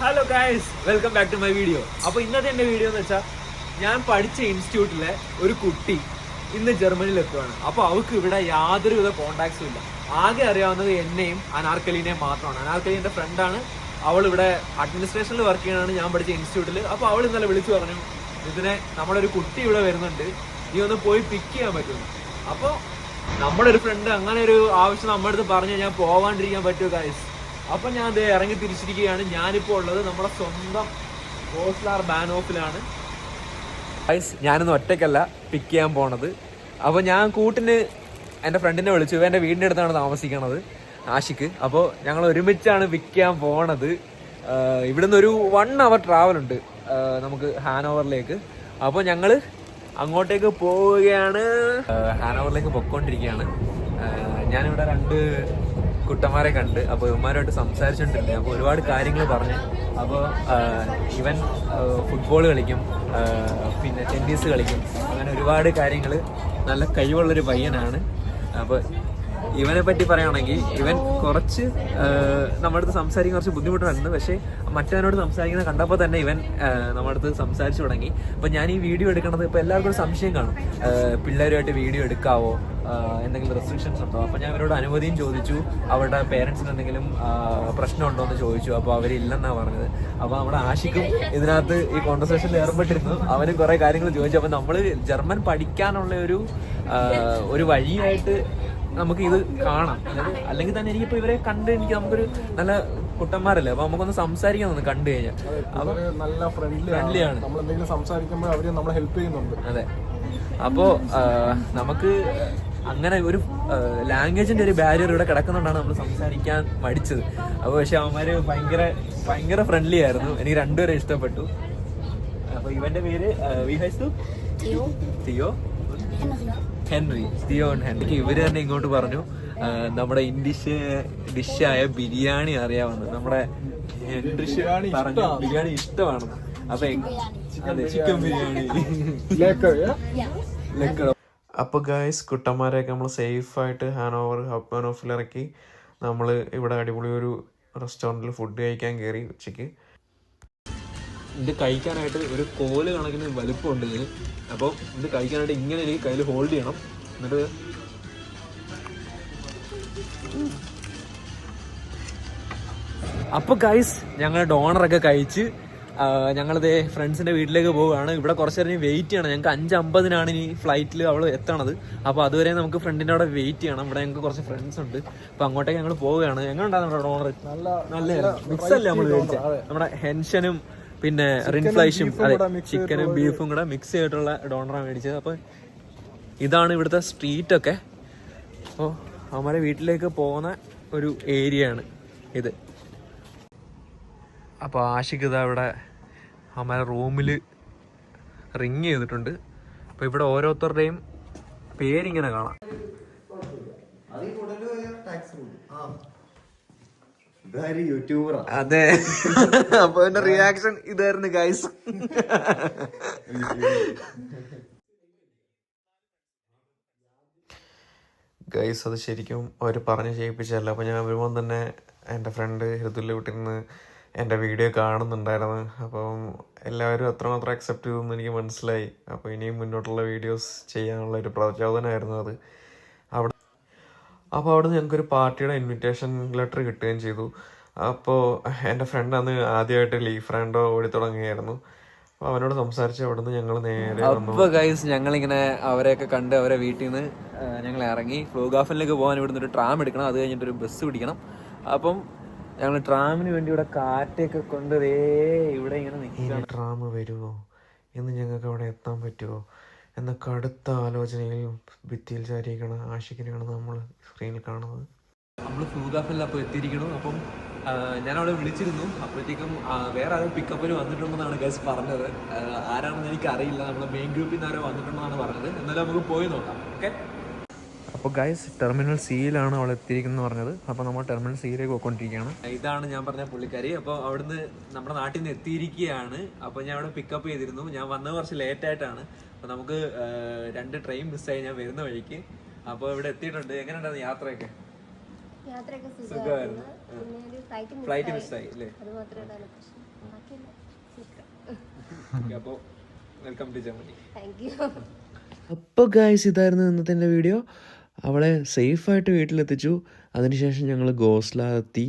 Hello guys welcome back to my video അപ്പൊ ഇന്നത്തെ എന്റെ വീഡിയോ എന്ന് വെച്ചാൽ ഞാൻ പഠിച്ച ഇൻസ്റ്റിറ്റ്യൂട്ടിലെ ഒരു കുട്ടി ഇന്ന് ജർമ്മനിയിൽ എത്തുകയാണ് അപ്പൊ അവൾക്ക് ഇവിടെ യാതൊരുവിധ കോണ്ടാക്ട്സും ഇല്ല. ആകെ അറിയാവുന്നത് എന്നെയും അനാർക്കലിനെയും മാത്രമാണ്. അനാർക്കലി എന്റെ ഫ്രണ്ടാണ് അവൾ ഇവിടെ അഡ്മിനിസ്ട്രേഷനിൽ വർക്ക് ചെയ്യണതാണ് ഞാൻ പഠിച്ച ഇൻസ്റ്റിറ്റ്യൂട്ടിൽ അപ്പൊ അവൾ ഇന്നലെ വിളിച്ചു പറഞ്ഞു ഇതിനെ നമ്മുടെ ഒരു കുട്ടി ഇവിടെ വരുന്നുണ്ട്. നീ ഒന്ന് പോയി പിക്ക് ചെയ്യാൻ പറ്റുന്നു അപ്പൊ നമ്മുടെ ഒരു ഫ്രണ്ട് അങ്ങനെ ഒരു ആവശ്യം നമ്മുടെ അടുത്ത് പറഞ്ഞു കഴിഞ്ഞാൽ പോവാണ്ടിരിക്കാൻ പറ്റുമോ ഗായ്സ് അപ്പൊ ഞാൻ അത് ഇറങ്ങി തിരിച്ചിരിക്കുകയാണ്. ഞാനിപ്പോ ഉള്ളത് നമ്മുടെ സ്വന്തം ഹോസ്റ്റാർ ബാനോഫിലാണ് ഓഫിലാണ് ഞാനൊന്നും ഒറ്റയ്ക്കല്ല പിക്ക് ചെയ്യാൻ പോണത്. അപ്പോൾ ഞാൻ കൂട്ടിന് എന്റെ ഫ്രണ്ടിനെ വിളിച്ചു. എന്റെ വീടിന്റെ അടുത്താണ് താമസിക്കണത് ആഷിക്ക്. അപ്പോൾ ഞങ്ങൾ ഒരുമിച്ചാണ് പിക്ക് ചെയ്യാൻ പോണത്. ഇവിടെ ഇവിടുന്ന് ഒരു വൺ അവർ ട്രാവൽ ഉണ്ട് നമുക്ക് ഹാനോവറിലേക്ക് അപ്പോൾ ഞങ്ങൾ അങ്ങോട്ടേക്ക് പോവുകയാണ്. ഹാനോവറിലേക്ക് പൊക്കോണ്ടിരിക്കുകയാണ് ഞാനിവിടെ രണ്ട് കുട്ടന്മാരെ കണ്ട് അപ്പോൾ ഇവന്മാരുമായിട്ട് സംസാരിച്ചുകൊണ്ടിരുന്നത് അപ്പോൾ ഒരുപാട് കാര്യങ്ങൾ പറഞ്ഞു. അപ്പോൾ ഇവൻ ഫുട്ബോൾ കളിക്കും പിന്നെ ടെന്നീസ് കളിക്കും. അങ്ങനെ ഒരുപാട് കാര്യങ്ങൾ നല്ല കഴിവുള്ളൊരു പയ്യനാണ്. അപ്പോൾ ഇവനെ പറ്റി പറയുകയാണെങ്കിൽ ഇവൻ കുറച്ച് നമ്മളടുത്ത് സംസാരിക്കാൻ കുറച്ച് ബുദ്ധിമുട്ടുണ്ട് പക്ഷേ മറ്റവനോട് സംസാരിക്കുന്നത് കണ്ടപ്പോൾ തന്നെ ഇവൻ നമ്മളടുത്ത് സംസാരിച്ചു തുടങ്ങി. അപ്പോൾ ഞാൻ ഈ വീഡിയോ എടുക്കണത് ഇപ്പോൾ എല്ലാവർക്കും സംശയം കാണും. പിള്ളേരുമായിട്ട് വീഡിയോ എടുക്കാവോ? എന്തെങ്കിലും റെസ്ട്രിക്ഷൻസ് ഉണ്ടോ? അപ്പോൾ ഞാൻ അവരോട് അനുമതിയും ചോദിച്ചു. അവരുടെ പേരൻസിന് എന്തെങ്കിലും പ്രശ്നം പ്രശ്നമുണ്ടോ എന്ന് ചോദിച്ചു. അപ്പോൾ അവരില്ലെന്നാണ് പറഞ്ഞത്. അപ്പോൾ നമ്മുടെ ആഷിക്കും ഇതിനകത്ത് ഈ കോൺവെർസേഷനിൽ ഏർപ്പെട്ടിരുന്നു. അവന് കുറേ കാര്യങ്ങൾ ചോദിച്ചു. അപ്പോൾ നമ്മൾ ജർമ്മൻ പഠിക്കാനുള്ള ഒരു ഒരു വഴിയായിട്ട് നമുക്ക് ഇത് കാണാം. അല്ലെങ്കിൽ തന്നെ എനിക്കിപ്പോൾ ഇവരെ കണ്ട് എനിക്ക് നമുക്കൊരു നല്ല കുട്ടന്മാരല്ലേ? അപ്പൊ നമുക്കൊന്ന് സംസാരിക്കാൻ ഒന്ന് കണ്ടു കഴിഞ്ഞാൽ. അപ്പൊ നല്ല ഫ്രണ്ട്ലി ആണ്. നമ്മൾ എന്തെങ്കിലും സംസാരിക്കുമ്പോൾ അവർ നമ്മളെ ഹെൽപ്പ് ചെയ്യുന്നുണ്ട്. അതെ. അപ്പോ നമുക്ക് അങ്ങനെ ഒരു ലാംഗ്വേജിന്റെ ഒരു ബാരിയർ ഇവിടെ കിടക്കുന്നുണ്ടാണ് നമ്മൾ സംസാരിക്കാൻ മടിച്ചത്. അപ്പോൾ പക്ഷെ അവന്മാര് ഭയങ്കര ഭയങ്കര ഫ്രണ്ട്ലി ആയിരുന്നു. എനിക്ക് രണ്ടുപേരെ ഇഷ്ടപ്പെട്ടു. അപ്പൊ ഇവന്റെ പേര് വിഹൈസ്തു തിയോ ഹെൻറി സ്റ്റിയോൺ ഹെൻറിക്ക് ഹെൻറി ഇവർ തന്നെ ഇങ്ങോട്ട് പറഞ്ഞു. നമ്മുടെ ഇൻഡിഷ് ഡിഷായ ബിരിയാണി അറിയാവുന്നത് നമ്മുടെ ഹെൻറിഷ് പറഞ്ഞു ബിരിയാണി ഇഷ്ടമാണ്. അപ്പൊ അതെ ചിക്കൻ ബിരിയാണി. അപ്പോൾ ഗായ്സ് കുട്ടന്മാരെയൊക്കെ നമ്മൾ സേഫായിട്ട് ഹാനോവർ ഹബ്ബാനോഫിൽ ഇറക്കി. നമ്മൾ ഇവിടെ അടിപൊളി ഒരു റെസ്റ്റോറന്റിൽ ഫുഡ് കഴിക്കാൻ കയറി ഉച്ചയ്ക്ക് ഇത് കഴിക്കാനായിട്ട് ഒരു കോൽ കണക്കിന് വലുപ്പമുണ്ട് ഇതിന് അപ്പോൾ ഇത് കഴിക്കാനായിട്ട് ഇങ്ങനെ എനിക്ക് കയ്യിൽ ഹോൾഡ് ചെയ്യണം. എന്നിട്ട് അപ്പോൾ ഗൈസ് ഞങ്ങൾ ഡോണറൊക്കെ കഴിച്ച് ഞങ്ങളിതേ ഫ്രണ്ട്സിന്റെ വീട്ടിലേക്ക് പോവുകയാണ്. ഇവിടെ കുറച്ച് നേരം വെയിറ്റ് ചെയ്യണം. ഞങ്ങൾക്ക് അഞ്ച് അമ്പതിനാണ് ഇനി ഫ്ലൈറ്റിൽ അവൾ എത്തണത്. അപ്പോൾ അതുവരെ നമുക്ക് ഫ്രണ്ടിന്റെ അവിടെ വെയിറ്റ് ചെയ്യണം. ഇവിടെ ഞങ്ങൾക്ക് കുറച്ച് ഫ്രണ്ട്സ് ഉണ്ട്. അപ്പോൾ അങ്ങോട്ടേക്ക് ഞങ്ങൾ പോവുകയാണ്. എങ്ങനെ ഉണ്ടായിരുന്നു നമ്മുടെ ഡോണർ നല്ല നല്ല മിക്സ് അല്ലേ നമ്മൾ കഴിച്ചത് നമ്മുടെ ഹെൻഷനും പിന്നെ റിൻഫ്ലൈഷും അതെ ചിക്കനും ബീഫും കൂടെ മിക്സ് ചെയ്തിട്ടുള്ള ഡോണറാണ് മേടിച്ചത്. അപ്പോൾ ഇതാണ് ഇവിടുത്തെ സ്ട്രീറ്റ് ഒക്കെ. അപ്പോൾ അവന്മാരെ വീട്ടിലേക്ക് പോകുന്ന ഒരു ഏരിയയാണ് ഇത്. അപ്പോൾ ആഷിക്ക് ഇതാ ഇവിടെ അവന്മാരെ റൂമിൽ റിങ് ചെയ്തിട്ടുണ്ട്. അപ്പോൾ ഇവിടെ ഓരോരുത്തരുടെയും പേരിങ്ങനെ കാണാം. അതെ. അപ്പൊ എന്റെ റിയാക്ഷൻ ഇതായിരുന്നു ഗൈസ് ഗൈസ് അത് ശരിക്കും അവർ പറഞ്ഞ് ചെയ്യിപ്പിച്ചല്ല അപ്പോൾ ഞാൻ വരുമ്പോൾ തന്നെ എന്റെ ഫ്രണ്ട് ഹൃദുല്ല വീട്ടിൽ എന്റെ വീഡിയോ കാണുന്നുണ്ടായിരുന്നു. അപ്പം എല്ലാവരും അത്രമാത്രം അക്സെപ്റ്റ് ചെയ്തെന്ന് എനിക്ക് മനസ്സിലായി. അപ്പോൾ ഇനിയും മുന്നോട്ടുള്ള വീഡിയോസ് ചെയ്യാനുള്ള ഒരു പ്രചോദനമായിരുന്നു അത്. അപ്പോൾ അവിടെ നിന്ന് ഞങ്ങൾക്കൊരു പാർട്ടിയുടെ ഇൻവിറ്റേഷൻ ലെറ്റർ കിട്ടുകയും ചെയ്തു. അപ്പോൾ എന്റെ ഫ്രണ്ട് അന്ന് ആദ്യമായിട്ട് ലീ ഫ്രണ്ടോ ഓടി തുടങ്ങിയായിരുന്നു അപ്പോൾ അവനോട് സംസാരിച്ച് അവിടെ നിന്ന് ഞങ്ങൾ നേരെ അപ്പോൾ അപ്പൊ ഗൈസ് ഞങ്ങളിങ്ങനെ അവരെയൊക്കെ കണ്ട് അവരെ വീട്ടിൽ നിന്ന് ഞങ്ങൾ ഇറങ്ങി. ഫ്ലൂഗാഫനിലേക്ക് പോകാൻ ഇവിടുന്ന് ഒരു ട്രാം എടുക്കണം. അത് കഴിഞ്ഞിട്ട് ഒരു ബസ് പിടിക്കണം. അപ്പം ഞങ്ങൾ ട്രാമിന് വേണ്ടി ഇവിടെ കാറ്റൊക്കെ കൊണ്ട് ഇവിടെ ഇങ്ങനെ നിൽക്കുക ട്രാം വരുമോ? എന്ന് ഞങ്ങൾക്ക് അവിടെ എത്താൻ പറ്റുമോ? എന്ന കടുത്ത ആലോചനയിൽ ഭിത്തിയിൽ ചാരിയിരിക്കണ ആഷിക്കിനെയാണ് നമ്മൾ സ്ക്രീനിൽ കാണുന്നത്. നമ്മൾ ഫ്ലൂഗാഫനിൽ അപ്പോൾ എത്തിയിരിക്കണു. അപ്പം ഞാൻ അവിടെ വിളിച്ചിരുന്നു. അപ്പോഴത്തേക്കും വേറെ ആരും പിക്കപ്പിന് വന്നിട്ടുണ്ടെന്നാണ് ഗസ് പറഞ്ഞത്. ആരാണെന്ന് എനിക്ക് അറിയില്ല നമ്മളെ മെയിൻ ഗ്രൂപ്പിൽ നിന്ന് ആരോ വന്നിട്ടുണ്ടെന്നാണ് പറഞ്ഞത്. എന്നാലും നമുക്ക് പോയി നോക്കാം. ഓക്കെ അപ്പോൾ ഗൈസ് ടെർമിനൽ സിയിലാണ് അവൾ എത്തിയിരിക്കുന്നത് പറഞ്ഞത്. അപ്പോൾ നമ്മൾ ടെർമിനൽ സിയിലേക്ക് പോയിക്കൊണ്ടിരിക്കുകയാണ്. ഇതാണ് ഞാൻ പറഞ്ഞ പുള്ളിക്കാരി. അപ്പോൾ അവിടുന്ന് നമ്മുടെ നാട്ടിൽ നിന്ന് എത്തിയിരിക്കുകയാണ്. അപ്പോൾ ഞാൻ അവിടെ പിക്കപ്പ് ചെയ്തിരുന്നു. ഞാൻ വന്നത് കുറച്ച് ലേറ്റ് ആയിട്ടാണ്. അപ്പോൾ നമുക്ക് രണ്ട് ട്രെയിൻ മിസ്സായി ഞാൻ വരുന്ന വഴിക്ക്. അപ്പോൾ ഇവിടെ എത്തിയിട്ടുണ്ട്. എങ്ങനെയുണ്ടായിരുന്നു യാത്രയൊക്കെ? യാത്രയൊക്കെ സുഖമായിരുന്നു. ഫ്ലൈറ്റ് മിസ്സായി അല്ലേ? അപ്പോൾ വെൽക്കം ടു ജർമ്മനി അപ്പോൾ ഗായ്സ് ഇതായിരുന്നു ഇന്നത്തെ എന്റെ വീഡിയോ അവളെ സേഫായിട്ട് വീട്ടിലെത്തിച്ചു. അതിനുശേഷം ഞങ്ങൾ ഗോസ്ലാത്തി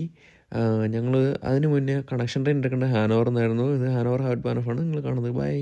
ഞങ്ങൾ അതിന് മുന്നേ കണക്ഷൻ ട്രെയിൻ എടുക്കേണ്ട ഹാനോവർ എന്നായിരുന്നു ഇത് ഹാനോവർ ഹാർട്ട് ബാനഫാണ് നിങ്ങൾ കാണുന്നത്. ബൈ